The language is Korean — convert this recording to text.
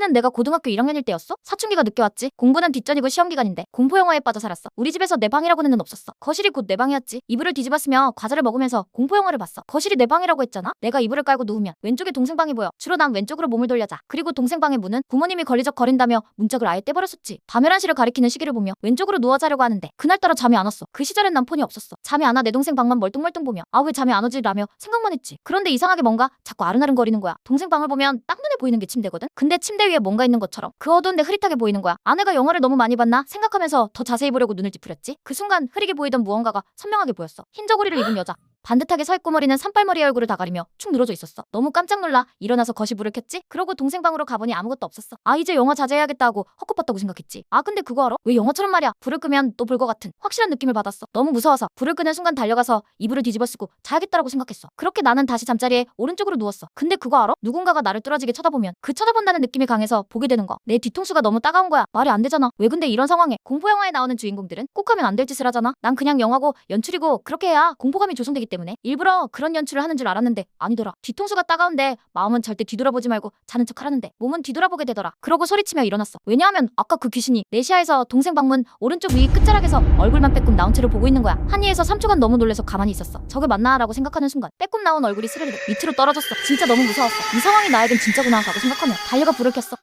그때는 내가 고등학교 1학년일 때였어? 사춘기가 늦게 왔지. 공부는 뒷전이고 시험 기간인데 공포 영화에 빠져 살았어. 우리 집에서 내 방이라고는 없었어. 거실이 곧 내 방이었지. 이불을 뒤집었으며 과자를 먹으면서 공포 영화를 봤어. 거실이 내 방이라고 했잖아. 내가 이불을 깔고 누우면 왼쪽에 동생 방이 보여. 주로 난 왼쪽으로 몸을 돌려자. 그리고 동생 방의 문은 부모님이 걸리적 거린다며 문짝을 아예 떼버렸었지. 밤 11시를 가리키는 시계를 보며 왼쪽으로 누워 자려고 하는데 그날따라 잠이 안 왔어. 그 시절엔 난 폰이 없었어. 잠이 안 와 내 동생 방만 멀뚱멀뚱 보며 아 왜 잠이 안 오지 라며 생각만 했지. 그런데 이상하게 뭔가 자꾸 아른아른거리는 거야. 동생 방을 보면 딱 보이는 게 침대거든. 근데 침대 위에 뭔가 있는 것처럼 그 어두운데 흐릿하게 보이는 거야. 아내가 영화를 너무 많이 봤나 생각하면서 더 자세히 보려고 눈을 찌푸렸지. 그 순간 흐리게 보이던 무언가가 선명하게 보였어. 흰 저고리를 입은 여자. 반듯하게 서 있고 머리는 산발머리의 얼굴을 다 가리며 축 늘어져 있었어. 너무 깜짝 놀라 일어나서 불을 켰지. 그러고 동생 방으로 가보니 아무것도 없었어. 아 이제 영화 자제해야겠다 하고 헛것봤다고 생각했지. 아 근데 그거 알아? 왜 영화처럼 말이야. 불을 끄면 또 볼 것 같은 확실한 느낌을 받았어. 너무 무서워서 불을 끄는 순간 달려가서 이불을 뒤집어 쓰고 자야겠다라고 생각했어. 그렇게 나는 다시 잠자리에 오른쪽으로 누웠어. 근데 그거 알아? 누군가가 나를 뚫어지게 쳐다보면 그 쳐다본다는 느낌이 강해서 보게 되는 거. 내 뒤통수가 너무 따가운 거야. 말이 안 되잖아. 왜 근데 이런 상황에 공포 영화에 나오는 주인공들은 꼭 하면 안 될 짓을 하잖아. 난 그냥 영화고 연출이고 그렇게 해야 공포감이 조성되기 때문에 일부러 그런 연출을 하는 줄 알았는데 아니더라. 뒤통수가 따가운데 마음은 절대 뒤돌아보지 말고 자는 척 하라는데 몸은 뒤돌아보게 되더라. 그러고 소리치며 일어났어. 왜냐하면 아까 그 귀신이 내 시야에서 동생 방문 오른쪽 위 끝자락에서 얼굴만 빼꼼 나온 채로 보고 있는 거야. 한이에서 3초간 너무 놀래서 가만히 있었어. 적을 만나라고 생각하는 순간 빼꼼 나온 얼굴이 스르르 밑으로 떨어졌어. 진짜 너무 무서웠어. 이 상황이 나에겐 진짜구나 라고 생각하며 달려가 불을 켰어.